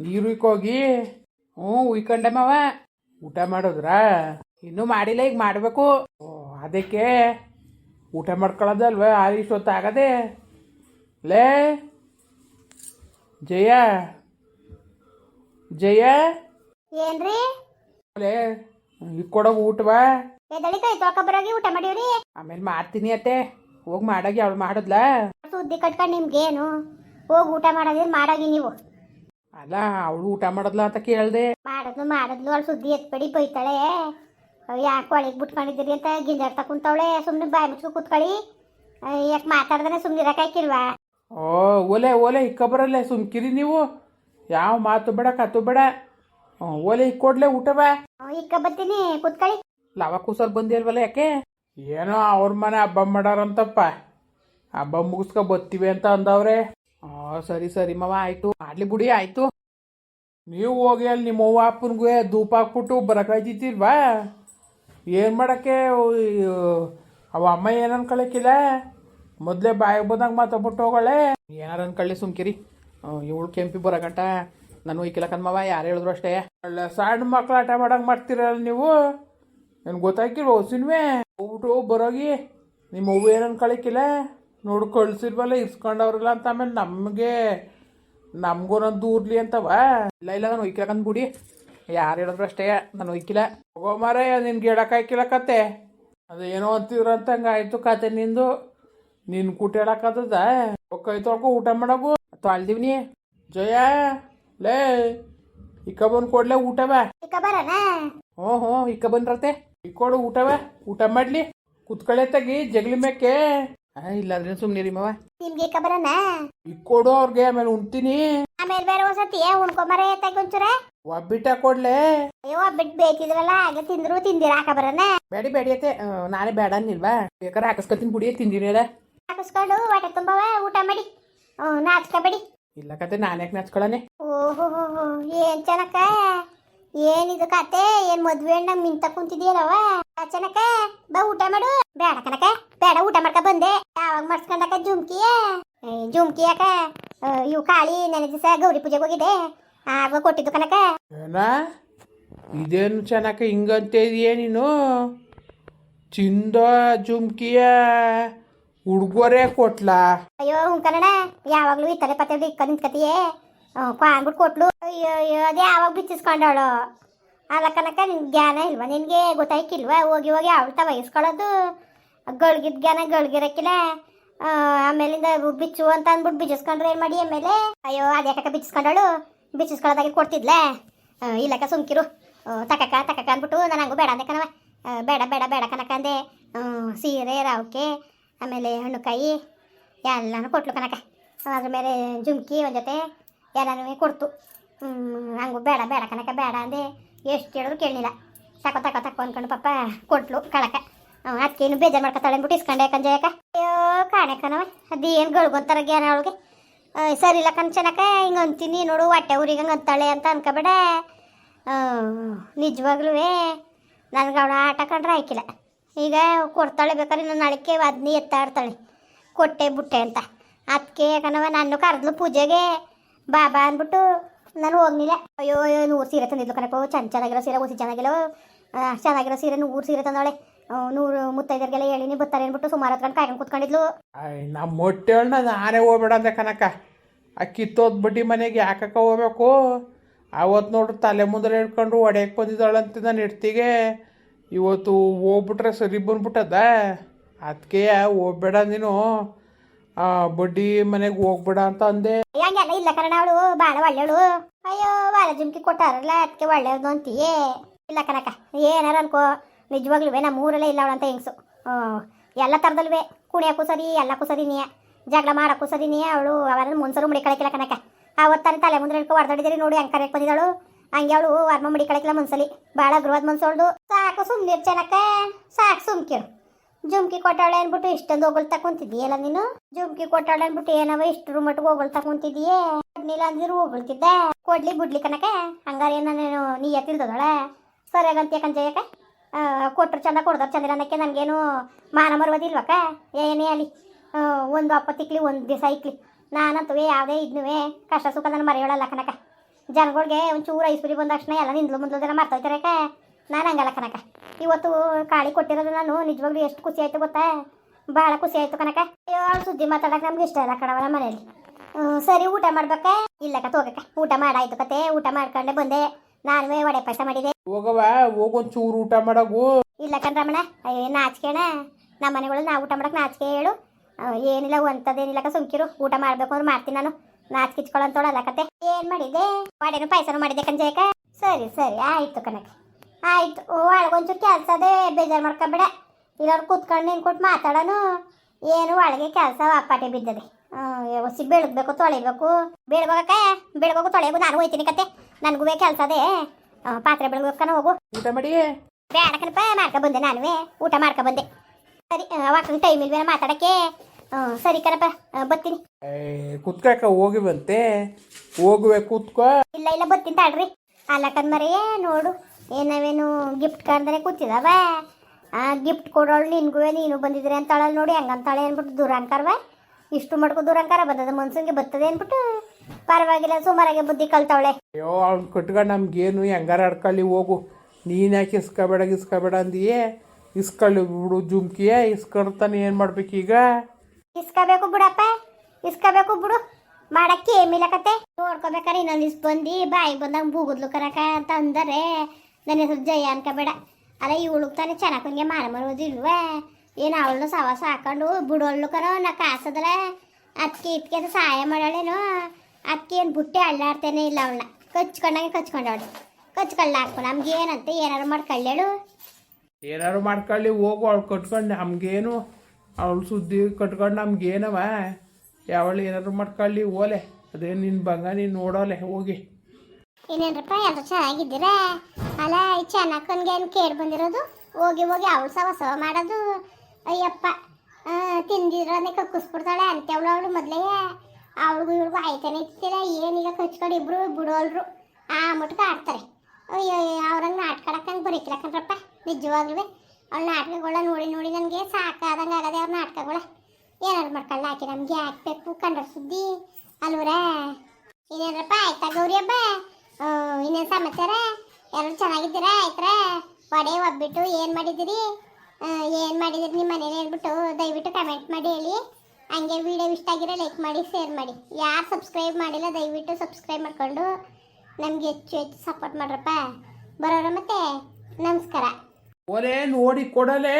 ನೀರು ಇಕ್ಕೋಗಿ ಹ್ಞೂ ಉಯ್ಕೊಂಡೆ ಮಾವ ಊಟ ಮಾಡಿದ್ರಾ? ಇನ್ನೂ ಮಾಡಿಲ್ಲ ಈಗ ಮಾಡಬೇಕು. ಅದಕ್ಕೆ ಊಟ ಮಾಡ್ಕೊಳ್ಳೋದಲ್ವ ಆರು ಇಷ್ಟೊತ್ತಾಗದೆ. ಲೇ ಜಯ ಜಯ. ಏನ್ರಿ? ಲೇ ಇಕ್ಕೊಡೋ ಊಟವಾ ಎದಳಿ ಕೈ ತೊಳ್ಕೊಬರೋಗಿ ಊಟ ಮಾಡಿವ್ರಿ? ಆಮೇಲೆ ಮಾಡ್ತೀನಿ ಅತ್ತೆ. ಹೋಗಿ ಮಾಡಾಗಿ ಅವಳು ಮಾಡಿದ್ಲಾ? ಸುದ್ದಿ ಕಟ್ಕೊಂಡು ನಿಮ್ಗೇನು? ಹೋಗಿ ಊಟ ಮಾಡೋದಿದ್ರೆ ಮಾಡಾಗಿ ನೀವು? ಅಲ್ಲ ಅವಳು ಊಟ ಮಾಡದ್ಲ ಅಂತ ಕೇಳ್ದೆ. ಮಾಡದ್ಲು ಮಾಡಿದ್ಲು ಅವಳು ಸುದ್ದಿ ಎತ್ಬೇಡಿ ಬೈತಾಳೆ. ಯಾಕೆ ಒಳಗೆ ಬಿಟ್ಕೊಂಡಿದ್ದೀರಿ ಅಂತ ಗಿಂಜಾಡ್ತಾ ಕುಂತವಳೆ. ಸುಮ್ಮನೆ ಬಾಯಿ ಮುಚ್ಕೊ ಕೂತ್ಕೊಳ್ಳಿ. ಯಾಕೆ ಮಾತಾಡ್ದಾನೆ? ಸುಮ್ಮನೆ ಇರಕ್ಕಾಕಿಲ್ವಾ ಓ ಓಲೆ ಓಲೆ ಇಕ್ಕಬರಲ್ಲ ಸುಮ್ಕಿರಿ ನೀವು. ಯಾವ ಮಾತು ಬೇಡ ಕತ್ತು ಬೇಡ. ಓಲೆ ಇಕ್ಕೊಡ್ಲೆ ಬಾ ಇಕ್ಕ ಬರ್ತೀನಿ ಕೂತ್ಕೊಳ್ಳಿ. ಲವ ಕೂಸಲ್ ಬಂದಿಲ್ವಲ್ಲ ಯಾಕೆ? ಏನೋ ಅವ್ರ ಮನೆ ಹಬ್ಬ ಮಾಡಾರಂತಪ್ಪ. ಹಬ್ಬ ಮುಗಿಸ್ಕೊ ಬತ್ತೀವಿ ಅಂತ ಅಂದವ್ರೆ. ಸರಿ ಸರಿ, ಮಾವ, ಆಯ್ತು. ಆಡ್ಲಿ ಬಿಡಿ, ಆಯ್ತು. ನೀವು ಹೋಗಿ ಅಲ್ಲಿ ನಿಮ್ಮ ಅವ್ವ ಅಪ್ಪನಿಗೆ ಧೂಪ ಹಾಕ್ಬಿಟ್ಟು ಬರಕಾಯ್ತಿತ್ತಿಲ್ವಾ ಏನು ಮಾಡಕ್ಕೆ? ಅವ ಅಮ್ಮ ಏನು ಅನ್ಕೊಳಕ್ಕಿಲ್ಲ ಮೊದಲೇ ಬಾಯಿಗೆ ಬಂದಂಗೆ ಮಾತಾಡ್ಬಿಟ್ಟು ಹೋಗಳೆ. ಏನಾರು ಅನ್ಕೊಳ್ಳಿ ಸುಮ್ಕಿರಿ. ಇವಳು ಕೆಂಪಿ ಬರಗಂಟ ನಾನು ಒಯ್ಕಿಲ್ಲ ಕಣ್ಮವ ಯಾರು ಹೇಳಿದ್ರು ಅಷ್ಟೇ. ಒಳ್ಳೆ ಸಣ್ಣ ಮಕ್ಳು ಆಟ ಮಾಡಂಗೆ ಮಾಡ್ತೀರಲ್ಲ ನೀವು? ನನ್ಗೆ ಗೊತ್ತಾಗಿಲ್ವ ಹೊಸಿನ್ವೇ ಹೋಗ್ಬಿಟ್ಟು ಬರೋಗಿ. ನಿಮ್ಮ ಅವ್ವ ಏನು ಅನ್ಕೊಳಕ್ಕಿಲ್ಲ ನೋಡು ಇಸ್ಕೊಂಡವ್ರಲ್ಲ ಅಂತ ಆಮೇಲೆ ನಮಗೆ ನಮಗೂ ನಂದು ದೂರ್ಲಿ ಅಂತವ. ಇಲ್ಲ ಇಲ್ಲ ನಾನು ಒಯ್ಕಿಲಕಂದ್ ಬಿಡಿ ಯಾರು ಹೇಳಿದ್ರು ಅಷ್ಟೇ ನಾನು ಒಯ್ಕಿಲ್ಲ. ಹೋಗೋ ಮಾರೇ ನಿನ್ಗೆ ಹಾಕಿಲಕತ್ತೆ ಕತೆ. ಏನೋ ಅಂತಿದ್ರು ಅಂತ ಹಂಗಾಯ್ತು ಕತೆ ನಿಂದು. ನಿನ್ ಕೂಟ ಹೇಳಕ್ಕದ ಕೈ ತೊಳ್ಕೊ ಊಟ ಮಾಡಬು ತೊಳ್ದಿವ್ನಿ ಜಯ ಲೇ ಇಕ್ಕ ಬಂದು ಕೊಡ್ಲೆ ಊಟವೇ. ಹ್ಞೂ ಹ್ಞೂ ಇಕ್ಕ ಬಂದ್ರತೆ ಇಕ್ಕೊಡು ಊಟವ. ಊಟ ಮಾಡ್ಲಿ. ಕುತ್ಕೊಳ್ಳೆ ತೆಗಿ ಜಗಲಿ ಮೇಕೆ. ಆ, ಇಲ್ಲಾಂದ್ರೆ ಸುಮ್ಮನೆ ಮವ. ನಿಮ್ಗೆ ಕಬರನ ಬರೋಣ ಇಕ್ಕೊಡು ಅವ್ರಿಗೆ ಆಮೇಲೆ ಉಣ್ತೀನಿ. ಆಮೇಲೆ ಬೇರೆ ಒಂದ್ಸತಿ ಉಣ್ಕೊಂಬರ ಒಂಚೂರ. ಒಬ್ಬಿಟ್ಟ ಕೊಡ್ಲೆ. ಅಯ್ಯೋ ಬಿಟ್ಟು ಬೇಕಿದ್ರಲ್ಲ ಆಗ ತಿಂದ್ರು ತಿಂದಿರ ಕಬರನ ಬೇಡಿ ಬೇಡಿ ಅತ್ತೆ. ನಾನೇ ಬೇಡ ಅನ್ನಿಲ್ವಾ? ಬೇಕಾದ್ರೆ ಹಾಕಸ್ಕೊತೀನಿ ಬಿಡಿ ತಿಂದಿನಿ ಹೇಳ. ಹಾಕಿಸ್ಕೊಂಡು ಹೊಟ್ಟೆ ತುಂಬವ ಊಟ ಮಾಡಿ. ಹ್ಞೂ ನಾಚ್ಕೋಬೇಡಿ ಇಲ್ಲ ಕತೆ ನಾನು ಯಾಕೆ ನಚ್ಕೊಳ್ಳನೆ ಓಹೋ ಏನ್ ಚೆನ್ನಕ್ಕ ಏನಿದು ಕತೆ? ಏನ್ ಮದ್ವೆ ಅಣ್ಣ ಮಿಂತ ಕುಂತಿದ್ಯಲ್ಲವ ಚನಕ ಬಾ ಊಟ ಮಾಡು. ಬೇಡ ಕನಕ ಬೇಡ ಊಟ ಮಾಡ್ಕ ಬಂದೆ. ಯಾವಾಗ ಮಾಡ್ಸ್ಕೊಂಡಕ ಜುಮ್ಕಿಯ? ಜುಮ್ಕಿ ಯಾಕ? ಇವು ಕಾಳಿ ನೆನೆ ದಿವಸ ಗೌರಿ ಪೂಜೆಗೆ ಹೋಗಿದೆ ಆಗ ಕೊಟ್ಟಿದ್ದು ಕನಕ ಏನಾ? ಇದೇನು ಚನಕ ಹಿಂಗಂತೆ ಇದೆಯೇ ನೀನು? ಚಿಂದ ಜುಮ್ಕಿಯ ಹುಡ್ಗೋರೇ ಕೊಟ್ಲಾ? ಅಯ್ಯೋ ಹುಂಕನಣ್ಣ ಯಾವಾಗ್ಲೂ ಈ ತಲೆ ಪತ್ತೆ ಇಕ್ಕ ನಿಂತ್ಕತಿಯೇ ಅಂದ್ಬಿಟ್ಟು ಕೊಟ್ಲು. ಅಯ್ಯೋ ಅದೇ ಯಾವಾಗ ಬಿಚ್ಚಿಸ್ಕೊಂಡಾಳು. ಅಲ್ಲ ಕನಕ ನಿನ್ ಜ್ಞಾನ ಇಲ್ವಾ? ನಿನಗೆ ಗೊತ್ತಾಯ್ಕಿಲ್ವಾ? ಹೋಗಿ ಹೋಗಿ ಅವಳ್ತ ವಹಿಸ್ಕೊಳ್ಳೋದು ಗಳಿಗಿದ ಜ್ಞಾನ ಗಳಿಗಿರಕ್ಕಿಲ್ಲ ಆಮೇಲಿಂದ ಬಿಚ್ಚು ಅಂತ ಅಂದ್ಬಿಟ್ಟು ಬಿಚ್ಚಿಸ್ಕೊಂಡ್ರೆ ಏನು ಮಾಡಿ ಆಮೇಲೆ? ಅಯ್ಯೋ, ಅದೇ ಕಕ್ಕ ಬಿಚ್ಚಿಸ್ಕೊಂಡಳು. ಬಿಚ್ಚಿಸ್ಕೊಳ್ಳೋದಾಗಿ ಕೊಡ್ತಿದ್ಲೆ. ಇಲ್ಲಕ್ಕ ಸುಮ್ಕಿರು. ತಕಕ ತಕಕ ಅಂದ್ಬಿಟ್ಟು ನಾನು ಹಂಗೂ ಬೇಡ ಅಂದೆ ಕಣವ ಬೇಡ ಬೇಡ ಬೇಡ ಕನಕ ಅಂದೆ. ಸೀರೆ ರಾವಕ್ಕೆ ಆಮೇಲೆ ಹಣ್ಣುಕಾಯಿ ಎಲ್ಲನೂ ಕೊಟ್ಲು ಕನಕ ಅದ್ರ ಮೇಲೆ ಜುಮ್ಕಿ ಒಂದು ಜೊತೆ. ಎಲ್ಲನೂ ಕೊಡ್ತು. ಹಂಗು ಬೇಡ ಬೇಡ ಕನಕ ಬೇಡ ಅಂದೆ ಎಷ್ಟು ಹೇಳಿದ್ರು ಕೇಳಲಿಲ್ಲ. ತಕೋ ತಕೋ ತಕೋ ಅಂದ್ಕೊಂಡು ಪಾಪ ಕೊಟ್ಲು ಕಳಕ. ಅದಕ್ಕೇನು ಬೇಜಾರು ಮಾಡ್ಕೊತಾಳೆ ಅಂದ್ಬಿಟ್ಟು ಇಸ್ಕೊಂಡೆ ಕಂಜಯಕ ಅಯ್ಯೋ, ಕಾಣೆ ಅದೇನು ಗಳಿಗೊಂತಾರ ಜ್ಞಾನ ಅವಳಿಗೆ. ಸರಿ ಇಲ್ಲ ಕಣ್ ಹಿಂಗೆ ಅಂತೀನಿ ನೋಡು, ಹೊಟ್ಟೆ ಊರಿಗೆ ಹಂಗೆ ಅಂತಾಳೆ ಅಂತ ಅನ್ಕೋಬೇಡ. ನಿಜವಾಗ್ಲೂ ನನಗೆ ಅವಳ ಆಟ ಕಂಡ್ರೆ ಹಾಕಿಲ್ಲ ಈಗ ಕೊಡ್ತಾಳೆ ಬೇಕಾದ್ರೆ ನಾನು ನಾಳೆಗೆ ಅದನ್ನೇ ಎತ್ತಾ ಇರ್ತಾಳೆ ಕೊಟ್ಟೆ ಬುಟ್ಟೆ ಅಂತ. ಅದಕ್ಕೆ ಯಾಕನವ ನಾನು ಕರೆದ್ಲು ಪೂಜೆಗೆ. ಬಾಬಾ ಅಂದ್ಬಿಟ್ಟು ನಾನು ಹೋಗ್ಲಿಲ್ಲ ಅಯ್ಯೋ ಅಯ್ಯೋ ನೂರು ಸೀರೆ ತಂದಿದ್ಲು ಕಣಪ್ಪ. ಚೆನ್ನ ಚೆನ್ನಾಗಿರೋ ಸೀರೆ, ಹೊಸಿ ಚೆನ್ನಾಗಿಲ್ಲ ಚೆನ್ನಾಗಿರೋ ಸೀರೆ ನೂರು ಸೀರೆ ತಂದವಳೆ. ನೂರು ಮುತ್ತೈದರಿಗೆಲ್ಲ ಹೇಳಿನಿ ಬರ್ತಾರೆ ಅಂದ್ಬಿಟ್ಟು ಸುಮಾರು ಹತ್ರ ಕಾಯ್ಕೊಂಡು ಕೂತ್ಕೊಂಡಿದ್ಲು. ನಮ್ಮ ಹೊಟ್ಟೆಳ್ನ ನಾನೇ ಹೋಗ್ಬೇಡ ಅಂದೆ ಕನಕ ಆ ಕಿತ್ತೋದ್ ಬಡ್ಡಿ ಮನೆಗೆ ಯಾಕಕ್ಕ ಹೋಗ್ಬೇಕು? ಅವತ್ತು ನೋಡ್ರಿ ತಲೆ ಮುಂದೆ ಹಿಡ್ಕೊಂಡು ಒಡೆಯಕ್ಕೆ ಬಂದಿದ್ದಾಳಂತ ನಾನು ಇಡ್ತಿಗೆ ಇವತ್ತು ಹೋಗ್ಬಿಟ್ರೆ ಸರಿ ಬಂದ್ಬಿಟ್ಟದ? ಅದಕ್ಕೆ ಹೋಗ್ಬೇಡ ನೀನು. ಆ, ಬಡ್ಡಿ ಮನೆಗೆ ಹೋಗ್ಬೇಡ ಅಂತ ಅಂದೆ. ಹಂಗೆಲ್ಲ ಇಲ್ಲ ಕಣ ಅವಳು ಬಾಳ ಒಳ್ಳೆಯವಳು ಅಯ್ಯೋ ಬಾಳ ಜುಮ್ಕಿ ಕೊಟ್ಟಾರಲ್ಲ ಅದಕ್ಕೆ ಒಳ್ಳೆಯದು ಅಂತೀಯೇ. ಇಲ್ಲ ಕಣಕ ಏನಾರ ಅನ್ಕೋ. ನಿಜವಾಗ್ಲೂ ನಮ್ಮ ಊರಲ್ಲೇ ಇಲ್ಲ ಅವಳಂತ ಹೆಂಗ್ಸು. ಎಲ್ಲ ಥರದಲ್ವೇ ಕುಣಿಯೋಕ್ಕೂ ಸರಿ ಎಲ್ಲಕ್ಕೂ ಸರಿ ನೀ ಜಗಳ ಮಾಡಕ್ಕೂ ಸರಿ ನೀ ಅವಳು. ಅವರ ಮುನ್ಸರು ಮುಡಿ ಕಳಕಿಲ್ಲ ಕನಕ ಆವತ್ತಾನೆ ತಲೆ ಮುಂದೆ ಹಿಡ್ಕೊ ಹೊಡೆದಾಡಿದಿರಿ ನೋಡಿ ಹೆಂಗೆ ಕರೆಯಕ್ಕೆ ಬಂದಿದ್ದಾಳು. ಹಂಗೆ ಅವಳು ವರ್ಮ ಮುಡಿ ಕಳಕಿಲ್ಲ ಮನ್ಸಲಿ ಭಾಳ ಗೃಹದ ಮನ್ಸೋಳ್ದು ಸಾಕು ಸುಮ್ಮನೆ ಚೆನ್ನಕ್ಕ. ಸಾಕು ಸುಮ್ಕಿರು. ಜುಮ್ಕಿ ಕೊಟ್ಟಾಳೆ ಅನ್ಬಿಟ್ಟು ಇಷ್ಟೊಂದು ಹೋಗಳ್ತಾ ಕುಂತಿದ್ದೀಯಲ್ಲ ನೀನು? ಜುಮ್ಕಿ ಕೊಟ್ಟಾಳೆ ಅನ್ಬಿಟ್ಟು ಏನವ ಇಷ್ಟು ಮಟ್ಟಿಗೆ ಹೋಗಲ್ ಕುಂತಿದ್ದೀಯೇ ಕೊಡ್ಲಿಲ್ಲ ಅಂದಿರು ಹೋಗಳ್ತಿದ್ದೆ. ಕೊಡ್ಲಿ ಬಿಡ್ಲಿ ಕನಕ ಹಂಗಾರೆ ನೀನು ನೀ ಎತ್ತಿಲ್ದೋಳ ಸರಿಯಾಗಂತ ಯಾಕಂಜಯಕ ಕೊಟ್ಟರು ಚಂದ ಕೊಡ್ದಾರ ಚಂದ್ರ ಅನ್ನಕ್ಕೆ ನನಗೇನು ಮಾನ ಮರುವುದಿಲ್ವಕ್ಕ ಏನೇ ಅಲ್ಲಿ ಒಂದು ಅಪ್ಪ ತಿಕ್ಲಿ, ಒಂದು ದಿವಸ ಇಕ್ಲಿ. ನಾನಂತೂ ಯಾವುದೇ ಇದ್ನುವೆ ಕಷ್ಟ ಸುಖ ನಾನು ಮರೆಯೋಳಲ್ಲ ಕನಕ ಜನಗಳಿಗೆ ಒಂಚೂರು ಐಸ್ಪುರಿ ಬಂದ ತಕ್ಷಣ ಎಲ್ಲ ನಿಂದ್ಲು ಮುಂದ್ಲದೆಲ್ಲ ಮಾಡ್ತೋಯ್ತಾರೆ ಯಾಕೆ? ನಾನು ಹಂಗಲ್ಲ ಕನಕ ಇವತ್ತು ಕಾಳಿ ಕೊಟ್ಟಿರೋದು ನಾನು. ನಿಜವಾಗ್ಲೂ ಎಷ್ಟು ಖುಷಿ ಆಯ್ತು ಗೊತ್ತಾ? ಭಾಳ ಖುಷಿ ಆಯ್ತು ಕನಕ ಅಯ್ಯೋ ಸುದ್ದಿ ಮಾತಾಡಕ್ಕೆ ನಮ್ಗೆ ಇಷ್ಟ ಇಲ್ಲ ಕಣವ ನಮ್ಮ ಮನೇಲಿ ಸರಿ ಊಟ ಮಾಡಬೇಕಾ? ಇಲ್ಲಕ್ಕ ತೋಗಕ್ಕ ಊಟ ಮಾಡಾಯ್ತು ಕತೆ. ಊಟ ಮಾಡ್ಕೊಂಡೆ ಬಂದೆ. ನಾನು ವಡೆ ಪಾಯಸ ಮಾಡಿದೆ. ಹೋಗವ ಹೋಗೊಂದು ಚೂರು ಊಟ ಮಾಡಗು. ಇಲ್ಲ ಕಣ್ರಮಣ ಅಯ್ಯೋ ನಾಚಿಕೆಣ. ನಮ್ಮ ಮನೆಗಳು ನಾ ಊಟ ಮಾಡಕ್ ನಾಚಿಕೆ ಹೇಳು. ಏನಿಲ್ಲ ಒಂಥದ್ದೇನಿಲ್ಲ ಸುಮ್ಕಿರು. ಊಟ ಮಾಡ್ಬೇಕು ಅಂದ್ರೆ ಮಾಡ್ತೀನಿ ನಾನು. ನಾಚಿಕಿಚ್ಕೊಳ್ಳೋಂತೋಳಲ್ಲ ಕತೆ. ಏನ್ ಮಾಡಿದೆ ವಡೆನು ಪಾಯಸನು ಮಾಡಿದೆ ಕಂಜಯಕ ಸರಿ ಸರಿ ಆಯ್ತು ಕನಕ ಆಯ್ತು ಒಳಗೊಂಚು ಕೆಲಸ ಅದೇ ಬೇಜಾರು ಮಾಡ್ಕೊಬೇಡ. ಇಲ್ಲವ್ರು ಕೂತ್ಕೊಂಡು ನೀನು ಕೊಟ್ಟು ಮಾತಾಡೋನು. ಏನು ಒಳಗೆ ಕೆಲಸ ಅಪ್ಪಾಟೆ ಬಿದ್ದದೆ. ಒಸಿ ಬೆಳಗ್ಬೇಕು ತೊಳಿಬೇಕು. ಬೆಳಗೋಗಕ್ಕ ಬೆಳಗೋಗು ತೊಳೆಯೋಗು ನಾನು ಹೋಯ್ತೀನಿ ಕತೆ. ನನಗೂ ಕೆಲಸ ಅದೇ. ಪಾತ್ರೆ ಬೆಳಗೋಕ್ಕನ ಹೋಗು. ಊಟ ಮಾಡಿ? ಬೇಡ ಕಣಪ್ಪ ಮಾಡ್ಕೊ ಬಂದೆ ನಾನುವೇ. ಊಟ ಮಾಡ್ಕೊ ಬಂದೆ. ಸರಿ ಅವಾಗ ಟೈಮ್ ಇಲ್ವೇನ ಮಾತಾಡಕ್ಕೆ? ಹ್ಞೂ ಸರಿ ಕಣಪ್ಪ ಬರ್ತೀನಿ. ಕುತ್ಕಾಕ ಹೋಗಿ ಬಂತೆ ಹೋಗುವೆ ಕೂತ್ಕೋ. ಇಲ್ಲ ಇಲ್ಲ ಬರ್ತೀನಿ ತಾಳ್ರಿ. ಅಲ್ಲ ಕಣ್ಮರೆಯೇ ನೋಡು. ಏನವೇನು ಗಿಫ್ಟ್ ಕಾರ್ಡ್ದರೆ ಕೂತಿದಾವೆ? ಆ ಗಿಫ್ಟ್ ಕೊಡೋಳು ನಿನ್ಗೂ ನೀನು ಬಂದಿದ್ರೆ ಅಂತಾಳೆ ನೋಡಿ ಹಂಗಂತಾಳೆ ಅಂದ್ಬಿಟ್ಟು ದುರಂಕಾರವ ಇಷ್ಟು ಮಟ್ಕು ದೂರ ಅಂಕಾರ ಬಂದದ ಮನ್ಸಂಗೆ ಬರ್ತದೆ ಅಂದ್ಬಿಟ್ಟು ಪರವಾಗಿಲ್ಲ ಸುಮಾರಾಗೆ ಬುದ್ಧಿ ಕಲ್ತಾವಳೆ. ಅಯ್ಯೋ ಅವ್ನು ಕಟ್ಕೊಂಡು ನಮ್ಗೇನು ಹೆಂಗಾರ ಆಡ್ಕೊಳ್ಳಿ ಹೋಗು. ನೀನು ಯಾಕೆ ಇಸ್ಕೋಬೇಡ ಇಸ್ಕೋಬೇಡ ಅಂದಿಯೇ? ಇಸ್ಕೊಳ್ಳಿ ಬಿಡು ಜುಮ್ಕಿಯೇ ಇಸ್ಕೊಳ್ತಾನೆ ಏನು ಈಗ? ಇಸ್ಕೋಬೇಕು ಬಿಡಪ್ಪ ಇಸ್ಕೋಬೇಕು ಬಿಡು. ಮಾಡಕ್ಕೆ ಏಮಿಲ್ಲ ಕತೆ. ನೋಡ್ಕೋಬೇಕಾರೆ ಇನ್ನೊಂದು ಇಸ್ ಬಂದು ಬಾಯಿಗೆ ಬಂದಾಗ ಬೂಗುದ್ಲು ಕರಕ ಅಂತ ಅಂದರೆ ನನ್ನ ಹೆಸರು ಜಯ ಅನ್ಕೋಬೇಡ. ಅಲ್ಲ ಇವಳಿಗೆ ತಾನೇ ಚೆನ್ನಾಗಿ ಮಾನ ಮರೋದಿಲ್ವೇ ಏನು ಅವಳನ್ನ ಸವಾಸ ಹಾಕೊಂಡು ಬಿಡೋಳ್ಳು ಕರೋ, ನಾ ಕಾಸದಲ್ಲ ಅದಕ್ಕೆ ಇದಕ್ಕೆ ಅದು ಸಹಾಯ ಮಾಡಾಳೇನು? ಅದಕ್ಕೆ ಏನು ಬುಟ್ಟಿ ಅಳ್ಳಾಡ್ತೇನೆ ಇಲ್ಲ ಅವಳನ್ನ. ಕಚ್ಕೊಂಡಂಗೆ ಕಚ್ಕೊಂಡವಳು. ಕಚ್ಕೊಳ್ಳ ಹಾಕು ನಮ್ಗೆ ಏನಂತೆ ಏನಾರು ಮಾಡ್ಕೊಳ್ಳೇಳು ಏನಾರು ಮಾಡ್ಕೊಳ್ಳಿ, ಹೋಗು, ಅವಳು ಕಟ್ಕೊಂಡು ನಮಗೇನು. ಅವಳು ಸುದ್ದಿ ಕಟ್ಕೊಂಡು ನಮ್ಗೇನವ? ಯಾವಳು ಏನಾರು ಮಾಡ್ಕೊಳ್ಳಿ ಓಲೆ ಅದೇ ನಿನ್ನ ಬಂಗ, ನೀನು ನೋಡೋಲೆ, ಹೋಗಿ. ಇನ್ನೇನ್ರಪ್ಪ ಎಲ್ಲರೂ ಚೆನ್ನಾಗಿದ್ದೀರಾ? ಅಲ್ಲ ಈ ಚೆನ್ನಾಕನ್ಗೆ ಏನು ಕೇಳಿ ಬಂದಿರೋದು? ಹೋಗಿ ಹೋಗಿ ಅವಳು ಸವ ಸವ ಮಾಡೋದು. ಅಯ್ಯಪ್ಪ ಆ, ತಿಂದಿರೋನೆ ಕಕ್ಕಿಸ್ಬಿಡ್ತಾಳೆ ಅಂತೇವಳು ಅವಳು ಮೊದಲೇ. ಅವಳಿಗೂ ಇವಳಿಗೂ ಆಯ್ತಾನೆ ಇರ್ತೀರ ಏನೀಗ ಕಚ್ಕೊಂಡು ಇಬ್ಬರು ಬಿಡೋಲ್ರು. ಆ ಮುಟ್ಕ ಆಡ್ತಾರೆ. ಅಯ್ಯೋ ಅವ್ರಂಗೆ ನಾಟ್ಕಡಕ್ಕಂಗೆ ಕಣ್ರಪ್ಪ ನಿಜವಾಗ್ಲೂ ಅವ್ಳ ನಾಟಕಗಳ ನೋಡಿ ನೋಡಿ ನನಗೆ ಸಾಕಾದಂಗೆ ಆಗದೆ ಅವ್ರ ನಾಟಕಗಳ. ಏನಾದ್ರು ಮಾಡ್ಕೊಳ್ಳ ಹಾಕಿ ನಮ್ಗೆ ಹಾಕ್ಬೇಕು ಕಂಡ್ರ ಸುದ್ದಿ. ಅಲ್ವರೇ? ಇನ್ನೇನಪ್ಪ ಆಯ್ತಾ ಗೌರಿ ಹಬ್ಬ ಇನ್ನೇನು ಸಮಾಚಾರ? ಎಲ್ಲರೂ ಚೆನ್ನಾಗಿದ್ದೀರಾ? ಆಯ್ತರ? ವಡೆ ಒಬ್ಬಿಟ್ಟು ಏನು ಮಾಡಿದ್ದೀರಿ? ಏನು ಮಾಡಿದಿರಿ ನಿಮ್ಮ ಮನೇಲಿ ಹೇಳ್ಬಿಟ್ಟು ದಯವಿಟ್ಟು ಕಮೆಂಟ್ ಮಾಡಿ ಹೇಳಿ. ಹಂಗೆ ವಿಡಿಯೋ ಇಷ್ಟ ಆಗಿರೋ ಲೈಕ್ ಮಾಡಿ ಶೇರ್ ಮಾಡಿ. ಯಾರು ಸಬ್ಸ್ಕ್ರೈಬ್ ಮಾಡಿಲ್ಲ ದಯವಿಟ್ಟು ಸಬ್ಸ್ಕ್ರೈಬ್ ಮಾಡಿಕೊಂಡು ನಮಗೆ ಹೆಚ್ಚು ಹೆಚ್ಚು ಸಪೋರ್ಟ್ ಮಾಡ್ರಪ್ಪ. ಬರೋರ ಮತ್ತೆ ನಮಸ್ಕಾರ. ಓಲೇ ನೋಡಿ ಕೊಡಲೇ.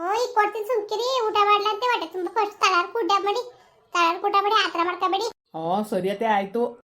ಓ ಈಗ ಕೊಡ್ತೀನಿ ಸುಮ್ಕಿರಿ. ಊಟ ಮಾಡ್ಲಂತೆ ಹೊಟ್ಟೆ ತುಂಬ ಫಸ್ಟ್ ತಲಾರ್ ಊಟ ಮಾಡಿ ತಲಾರ್ ಊಟ ಮಾಡಿ ಆ ಥರ ಮಾಡ್ಕೋಬೇಡಿ. ಹಾಂ ಸರಿಯತೆ ಆಯಿತು.